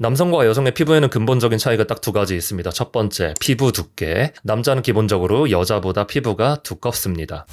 남성과 여성의 피부에는 근본적인 차이가 딱 두 가지 있습니다. 첫 번째, 피부 두께. 남자는 기본적으로 여자보다 피부가 두껍습니다.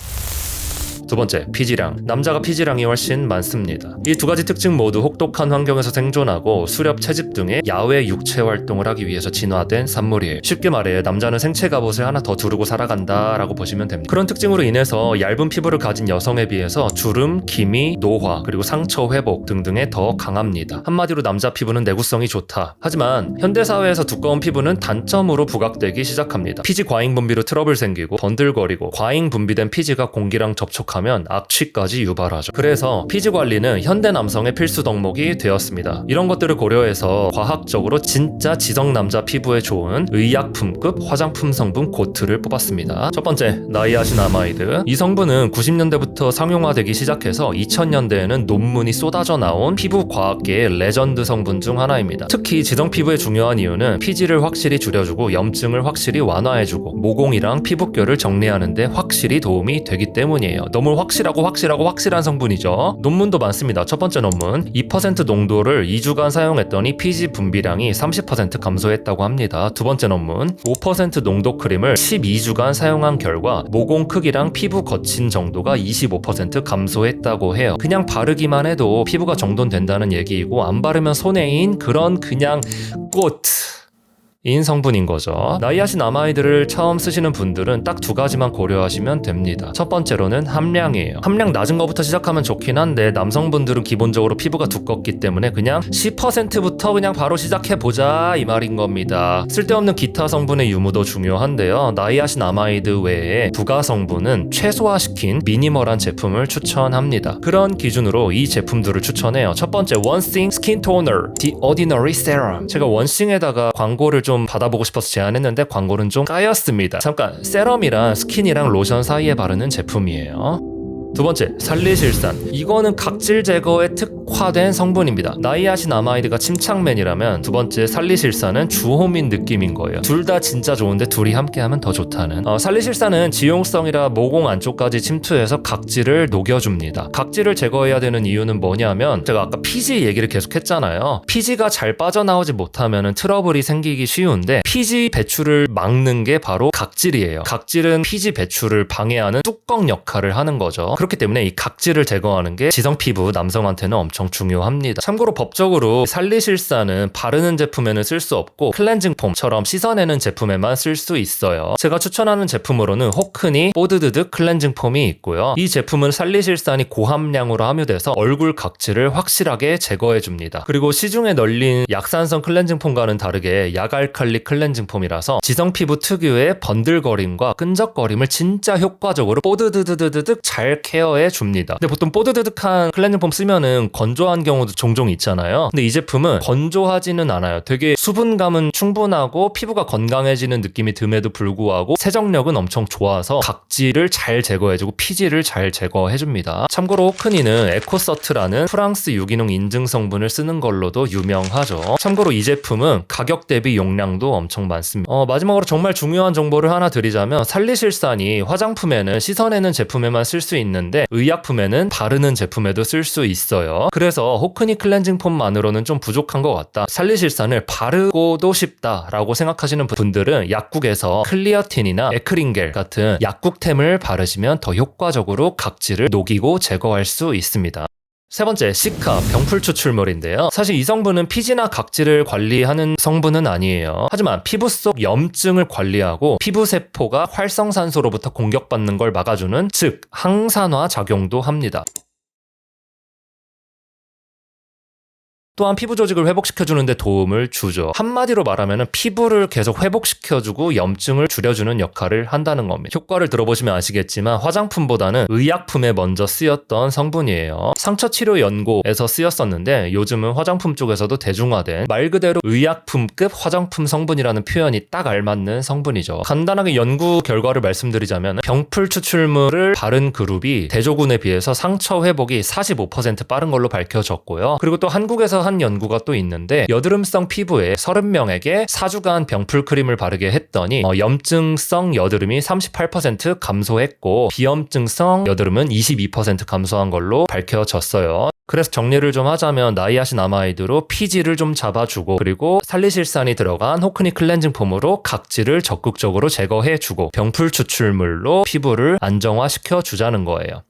두 번째, 피지량. 남자가 피지량이 훨씬 많습니다. 이 두 가지 특징 모두 혹독한 환경에서 생존하고 수렵, 채집 등의 야외 육체 활동을 하기 위해서 진화된 산물이에요. 쉽게 말해 남자는 생체 갑옷을 하나 더 두르고 살아간다라고 보시면 됩니다. 그런 특징으로 인해서 얇은 피부를 가진 여성에 비해서 주름, 기미, 노화, 그리고 상처 회복 등등에 더 강합니다. 한마디로 남자 피부는 내구성이 좋다. 하지만 현대 사회에서 두꺼운 피부는 단점으로 부각되기 시작합니다. 피지 과잉 분비로 트러블 생기고 번들거리고 과잉 분비된 피지가 공기랑 접촉하 면 악취까지 유발하죠. 그래서 피지 관리는 현대 남성의 필수 덕목이 되었습니다. 이런 것들을 고려해서 과학적으로 진짜 지성 남자 피부에 좋은 의약품급 화장품 성분 고트를 뽑았습니다. 첫 번째, 나이아신아마이드. 이 성분은 90년대부터 상용화되기 시작해서 2000년대에는 논문이 쏟아져 나온 피부 과학계의 레전드 성분 중 하나입니다. 특히 지성 피부에 중요한 이유는 피지를 확실히 줄여주고 염증을 확실히 완화해주고 모공이랑 피부결을 정리하는데 확실히 도움이 되기 때문이에요. 너무 확실하고 확실하고 확실한 성분이죠. 논문도 많습니다. 첫 번째 논문 2% 농도를 2주간 사용했더니 피지 분비량이 30% 감소했다고 합니다. 두 번째 논문 5% 농도 크림을 12주간 사용한 결과 모공 크기랑 피부 거친 정도가 25% 감소했다고 해요. 그냥 바르기만 해도 피부가 정돈된다는 얘기이고 안 바르면 손해인 그런 그냥 꽃. 인 성분인 거죠. 나이아신 아마이드를 처음 쓰시는 분들은 딱 두 가지만 고려하시면 됩니다. 첫 번째로는 함량이에요. 함량 낮은 거부터 시작하면 좋긴 한데 남성분들은 기본적으로 피부가 두껍기 때문에 그냥 10%부터 그냥 바로 시작해 보자 이 말인 겁니다. 쓸데없는 기타 성분의 유무도 중요한데요. 나이아신 아마이드 외에 부가 성분은 최소화시킨 미니멀한 제품을 추천합니다. 그런 기준으로 이 제품들을 추천해요. 첫 번째 원싱 스킨 토너 The Ordinary Serum. 제가 원싱에다가 광고를 좀 받아보고 싶어서 제안했는데 광고는 좀 까였습니다. 잠깐 세럼이랑 스킨이랑 로션 사이에 바르는 제품이에요. 두 번째, 살리실산. 이거는 각질 제거에 특 화된 성분입니다. 나이아신 아마이드가 침착맨이라면 두 번째 살리실산은 주호민 느낌인 거예요. 둘 다 진짜 좋은데 둘이 함께하면 더 좋다는. 어, 살리실산은 지용성이라 모공 안쪽까지 침투해서 각질을 녹여줍니다. 각질을 제거해야 되는 이유는 뭐냐면 제가 아까 피지 얘기를 계속 했잖아요. 피지가 잘 빠져나오지 못하면 트러블이 생기기 쉬운데 피지 배출을 막는 게 바로 각질이에요. 각질은 피지 배출을 방해하는 뚜껑 역할을 하는 거죠. 그렇기 때문에 이 각질을 제거하는 게 지성 피부 남성한테는 엄청 중요합니다. 참고로 법적으로 살리실산은 바르는 제품에는 쓸 수 없고 클렌징 폼처럼 씻어내는 제품에만 쓸 수 있어요. 제가 추천하는 제품으로는 호크니 뽀드드드 클렌징 폼이 있고요. 이 제품은 살리실산이 고함량으로 함유돼서 얼굴 각질을 확실하게 제거해 줍니다. 그리고 시중에 널린 약산성 클렌징 폼과는 다르게 약알칼리 클렌징 폼이라서 지성 피부 특유의 번들거림과 끈적거림을 진짜 효과적으로 뽀드드드드득 잘 케어해 줍니다. 근데 보통 뽀드드득한 클렌징 폼 쓰면은 건 조한 경우도 종종 있잖아요. 근데 이 제품은 건조하지는 않아요. 되게 수분감은 충분하고 피부가 건강해지는 느낌이 듬에도 불구하고 세정력은 엄청 좋아서 각질을 잘 제거해주고 피지를 잘 제거해줍니다. 참고로 호크니는 에코서트라는 프랑스 유기농 인증 성분을 쓰는 걸로도 유명하죠. 참고로 이 제품은 가격 대비 용량도 엄청 많습니다. 어, 마지막으로 정말 중요한 정보를 하나 드리자면 살리실산이 화장품에는 씻어내는 제품에만 쓸 수 있는데 의약품에는 바르는 제품에도 쓸 수 있어요. 그래서 호크니 클렌징 폼만으로는 좀 부족한 것 같다. 살리실산을 바르고도 싶다라고 생각하시는 분들은 약국에서 클리어틴이나 에크링겔 같은 약국템을 바르시면 더 효과적으로 각질을 녹이고 제거할 수 있습니다. 세 번째, 시카, 병풀 추출물인데요. 사실 이 성분은 피지나 각질을 관리하는 성분은 아니에요. 하지만 피부 속 염증을 관리하고 피부 세포가 활성산소로부터 공격받는 걸 막아주는, 즉, 항산화 작용도 합니다. 또한 피부 조직을 회복시켜주는데 도움을 주죠. 한마디로 말하면 피부를 계속 회복시켜주고 염증을 줄여주는 역할을 한다는 겁니다. 효과를 들어보시면 아시겠지만 화장품보다는 의약품에 먼저 쓰였던 성분이에요. 상처 치료 연고에서 쓰였었는데 요즘은 화장품 쪽에서도 대중화된 말 그대로 의약품급 화장품 성분이라는 표현이 딱 알맞는 성분이죠. 간단하게 연구 결과를 말씀드리자면 병풀 추출물을 바른 그룹이 대조군에 비해서 상처 회복이 45% 빠른 걸로 밝혀졌고요. 그리고 또 한국에서 한 연구가 또 있는데 여드름성 피부에 30명에게 4주간 병풀 크림을 바르게 했더니 어, 염증성 여드름이 38% 감소했고 비염증성 여드름은 22% 감소한 걸로 밝혀졌어요. 그래서 정리를 좀 하자면 나이아신 아마이드로 피지를 좀 잡아주고 그리고 살리실산이 들어간 호크니 클렌징 폼으로 각질을 적극적으로 제거해주고 병풀 추출물로 피부를 안정화시켜 주자는 거예요.